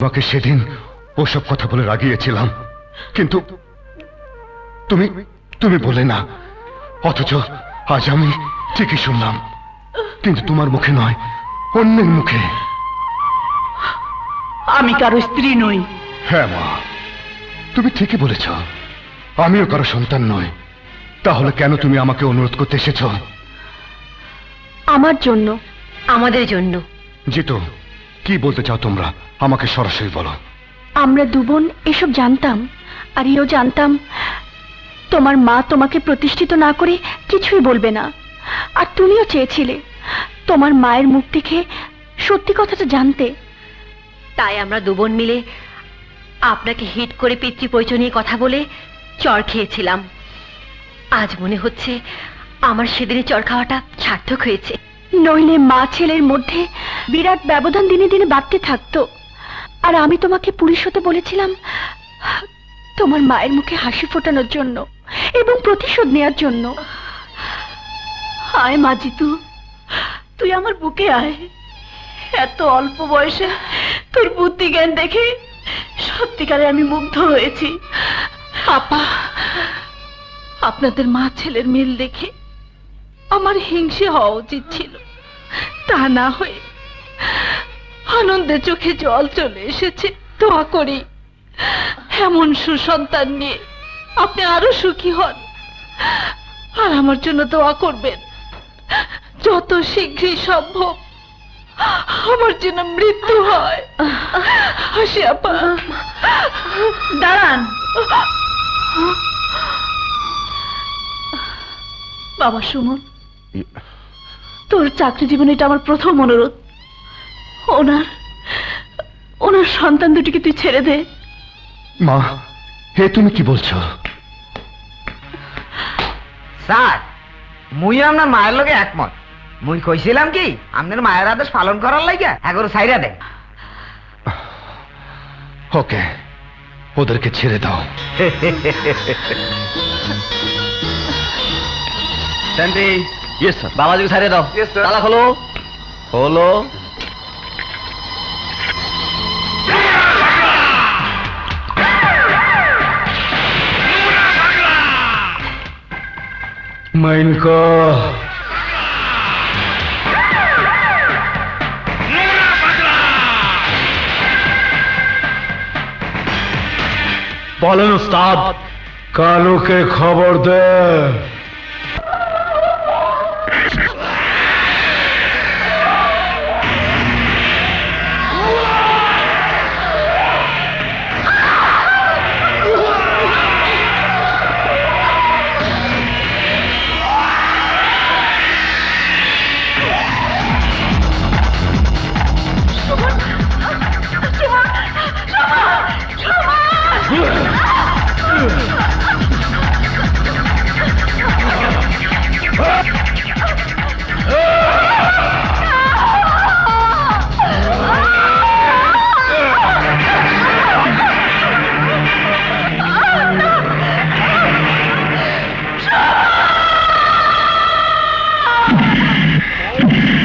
তোমাকে সেদিন ওসব কথা বলে রাগিয়েছিলাম। কিন্তু তুমি তুমি বলে না। অথচ আজ আমি ঠিকই শুনলাম। কিন্তু তোমার মুখে নয় অন্যের মুখে। আমি কারও স্ত্রী নই। হ্যাঁ মা তুমি ঠিকই বলেছ। আমিও কারও সন্তান নয় তাহলে কেন তুমি আমাকে অনুরোধ করতে এসেছ? আমার জন্য আমাদের জন্য। জিতু কি বলতে চাও তোমরা? আমাকে সরাসরি বলো। আমরা দুবোন এসব জানতাম আর ইও জানতাম তোমার মা তোমাকে প্রতিষ্ঠিত না করে কিছুই বলবে না। আর তুমিও চেয়েছিলে তোমার মায়ের মুখ দেখে সত্যি কথাটা জানতে। তাই আমরা দুবোন মিলে আপনাকে হিট করে পিতৃ পরিচয় নিয়ে কথা বলে চর খেয়েছিলাম। আজ মনে হচ্ছে আমার সেদিনে চর খাওয়াটা সার্থক হয়েছে। নইলে মা ছেলের মধ্যে বিরাট ব্যবধান দিনে দিনে বাড়তে থাকতো। আর আমি তোমাকে পুলিশ হতে বলেছিলাম, তোমার মায়ের মুখে হাসি ফোটানোর জন্য এবং প্রতিশোধ নেয়ার জন্য। আয় মা জিতু, তুই আমার বুকে আয়। এত অল্প বয়সে তোর বুদ্ধি জ্ঞান দেখে সত্যিকারে আমি মুগ্ধ হয়েছি। আপা, আপনাদের মা ছেলের মিল দেখে আমার হিংসে হওয়া উচিত ছিল। তা না হয়ে আনন্দে চোখে জল চলে এসেছে। দোয়া করি, এমন সুসন্তান নিয়ে আপনি আরও সুখী হন। আর আমার জন্য দোয়া করবেন, যত শীঘ্রই সম্ভব আমার যেন মৃত্যু হয়। হাসি আপা। দাঁড়ান। বাবা সুমন। তোর চাকরি জীবনে এটা আমার প্রথম অনুরোধ। ওনার ওনার সন্তান দুটিকে তুই ছেড়ে দে। মা হে তুমি কি বলছো? স্যার মুই আপনার মায়ের লগে একমত। মুই কইছিলাম কি আপনার মায়ের আদেশ পালন করার লাগে এগারো সাইরা দেয় ওকে ওদেরকে ছেড়ে দাও। স্যান্ডি ইয়েস স্যার বাবাজিকে ছাড়িয়ে দাও। তালা খোলো। খোলো। মাইনকা। বলেন উস্তাদ। কালুকে খবর দে।